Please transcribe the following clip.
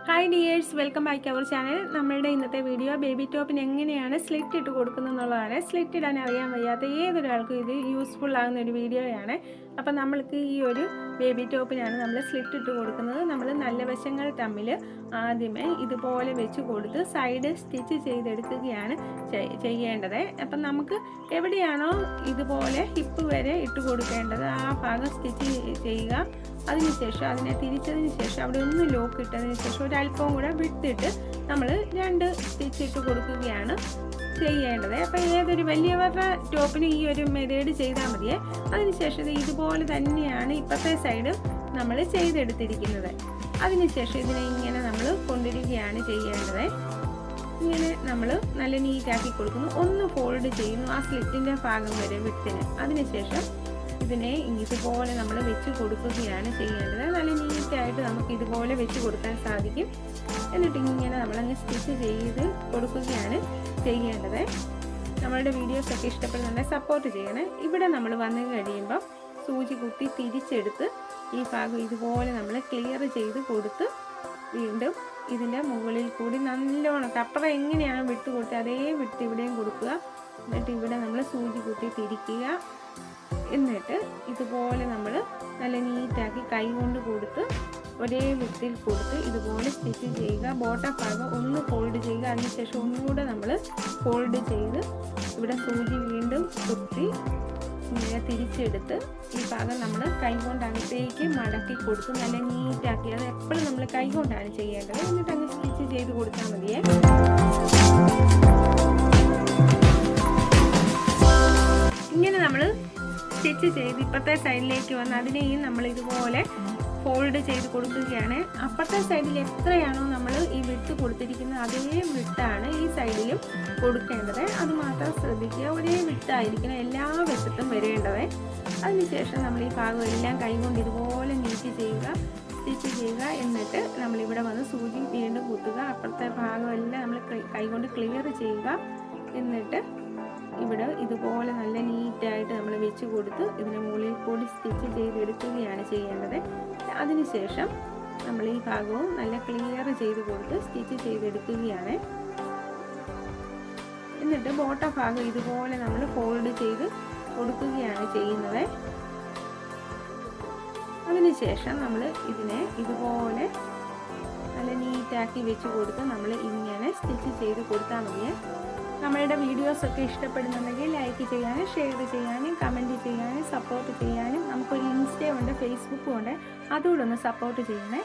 Hi dears welcome back our channel നമ്മളുടെ ഇന്നത്തെ video baby ടോപ്പിന് എങ്ങനെയാണ് സ്ലിറ്റ് ഇട്ട് കൊടുക്കുന്നത് എന്നുള്ളതാണ് സ്ലിറ്റ് ഇടാൻ അറിയാൻ വയ്യാത്ത ഏതൊരാൾക്കും ഇത് യൂസ്ഫുൾ ആകുന്ന ഒരു വീഡിയോയാണ് അപ്പം നമ്മൾക്ക് ഈ ഒരു ബേബി ടോപ്പിനാണ് നമ്മൾ സ്ലിറ്റ് ഇട്ട് കൊടുക്കുന്നത്. നമ്മൾ നല്ല വശങ്ങൾ തമ്മിൽ ആദ്യമേ ഇതുപോലെ വെച്ച് കൊടുത്ത് സൈഡ് സ്റ്റിച്ച് ചെയ്തെടുക്കുകയാണ് ചെയ്യേണ്ടത്. അപ്പം നമുക്ക് എവിടെയാണോ ഇതുപോലെ ഹിപ്പ് വരെ ഇട്ട് കൊടുക്കേണ്ടത് ആ ഭാഗം സ്റ്റിച്ച് ചെയ്യുക. അതിനുശേഷം അതിനെ തിരിച്ചതിന് ശേഷം അവിടെ ഒന്ന് ലോക്ക് ഇട്ടതിന് ശേഷം ഒരല്പം കൂടെ വിട്ടിട്ട് നമ്മൾ രണ്ട് സ്റ്റിച്ച് ഇട്ട് കൊടുക്കുകയാണ് ചെയ്യേണ്ടത്. അപ്പം ഏതൊരു വലിയവരുടെ ടോപ്പിന് ഈ ഒരു മെതേഡ് ചെയ്താൽ മതിയേ. അതിനുശേഷം ഇതുപോലെ തന്നെയാണ് ഇപ്പോഴത്തെ സൈഡ് നമ്മൾ ചെയ്തെടുത്തിരിക്കുന്നത്. അതിനുശേഷം ഇതിനെ ഇങ്ങനെ നമ്മൾ കൊണ്ടിരിക്കുകയാണ് ചെയ്യേണ്ടത്. ഇങ്ങനെ നമ്മൾ നല്ല നീറ്റാക്കി കൊടുക്കുന്നു. ഒന്ന് ഫോൾഡ് ചെയ്യുന്നു. ആ സ്ലിറ്റിന്റെ ഭാഗം വരെ വിട്ടിന് അതിനുശേഷം ഇതിനെ ഇതുപോലെ നമ്മൾ വെച്ച് കൊടുക്കുകയാണ് ചെയ്യേണ്ടത്. നല്ല നീറ്റായിട്ട് നമുക്ക് ഇതുപോലെ വെച്ച് കൊടുക്കാൻ സാധിക്കും. എന്നിട്ട് ഇങ്ങനെ നമ്മളങ്ങ് സ്റ്റിച്ച് ചെയ്ത് കൊടുക്കുകയാണ് ചെയ്യേണ്ടത്. നമ്മളുടെ വീഡിയോസ് ഒക്കെ ഇഷ്ടപ്പെടുന്നുണ്ടെങ്കിൽ സപ്പോർട്ട് ചെയ്യണേ. ഇവിടെ നമ്മൾ വന്നു കഴിയുമ്പം സൂചി കുത്തി തിരിച്ചെടുത്ത് ഈ ഭാഗം ഇതുപോലെ നമ്മൾ ക്ലിയർ ചെയ്ത് കൊടുത്ത് വീണ്ടും ഇതിന്റെ മുകളിൽ കൂടി നല്ലോണം കപ്പറ എങ്ങനെയാണ് വിട്ട് കൊടുത്തത് അതേ വിട്ട് ഇവിടെയും കൊടുക്കുക. എന്നിട്ട് ഇവിടെ നമ്മൾ സൂചി കുത്തി തിരിക്കുക. എന്നിട്ട് ഇതുപോലെ നമ്മൾ നല്ല നീറ്റാക്കി കൈ കൊണ്ട് കൊടുത്ത് ഒരേ വിത്തിൽ കൊടുത്ത് ഇതുപോലെ സ്റ്റിച്ച് ചെയ്യുക. ബോട്ടം ഭാഗം ഒന്ന് ഫോൾഡ് ചെയ്യുക. അതിനുശേഷം ഒന്നുകൂടെ നമ്മൾ ഫോൾഡ് ചെയ്ത് ഇവിടെ സൂചി വീണ്ടും കുത്തി ഇങ്ങനെ തിരിച്ചെടുത്ത് ഈ ഭാഗം നമ്മൾ കൈ കൊണ്ട് മടക്കി കൊടുത്ത് നല്ല നീറ്റാക്കി. അത് എപ്പോഴും നമ്മൾ കൈ കൊണ്ടാണ് ചെയ്യേണ്ടത്. എന്നിട്ട് അങ്ങ് സ്റ്റിച്ച് ചെയ്ത് കൊടുത്താൽ മതിയേ. ഇങ്ങനെ നമ്മൾ സ്റ്റിച്ച് ചെയ്ത് ഇപ്പുറത്തെ സൈഡിലേക്ക് വന്ന് അതിനെയും നമ്മൾ ഇതുപോലെ ഫോൾഡ് ചെയ്ത് കൊടുക്കുകയാണ്. അപ്പുറത്തെ സൈഡിൽ എത്രയാണോ നമ്മൾ ഈ വിട്ട് കൊടുത്തിരിക്കുന്നത് അതേ വിട്ടാണ് ഈ സൈഡിലും കൊടുക്കേണ്ടത്. അത് മാത്രം ശ്രദ്ധിക്കുക. ഒരേ വിട്ടായിരിക്കണം എല്ലാ വശത്തും വരേണ്ടത്. അതിനുശേഷം നമ്മൾ ഈ ഭാഗം എല്ലാം കൈകൊണ്ട് ഇതുപോലെ നീറ്റ് ചെയ്യുക സ്റ്റിച്ച് ചെയ്യുക. എന്നിട്ട് നമ്മളിവിടെ വന്ന് സൂചി വീണ്ടും കുത്തുക. അപ്പുറത്തെ ഭാഗമെല്ലാം നമ്മൾ കൈകൊണ്ട് ക്ലിയർ ചെയ്യുക. എന്നിട്ട് ഇവിടെ ഇതുപോലെ നല്ല നീറ്റായിട്ട് നമ്മൾ വെച്ച് കൊടുത്ത് ഇതിന് മുകളിൽ കൂടി സ്റ്റിച്ച് ചെയ്തെടുക്കുകയാണ് ചെയ്യേണ്ടത്. അതിനുശേഷം നമ്മൾ ഈ ഭാഗവും നല്ല ക്ലിയർ ചെയ്ത് കൊടുത്ത് സ്റ്റിച്ച് ചെയ്തെടുക്കുകയാണ്. എന്നിട്ട് ബോട്ട ഭാഗം ഇതുപോലെ നമ്മൾ ഫോൾഡ് ചെയ്ത് കൊടുക്കുകയാണ് ചെയ്യുന്നത്. അതിനുശേഷം നമ്മൾ ഇതിനെ ഇതുപോലെ നല്ല നീറ്റാക്കി വെച്ച് കൊടുത്ത് നമ്മൾ ഇങ്ങനെ സ്റ്റിച്ച് ചെയ്ത് കൊടുത്താൽ മതിയേ. നമ്മളുടെ വീഡിയോസൊക്കെ ഇഷ്ടപ്പെടുന്നുണ്ടെങ്കിൽ ലൈക്ക് ചെയ്യാനും ഷെയർ ചെയ്യാനും കമന്റ് ചെയ്യാനും സപ്പോർട്ട് ചെയ്യാനും നമുക്കൊരു ഇൻസ്റ്റയുണ്ട് ഫേസ്ബുക്കും ഉണ്ട്. അതുകൂടെ ഒന്ന് സപ്പോർട്ട് ചെയ്യണേ.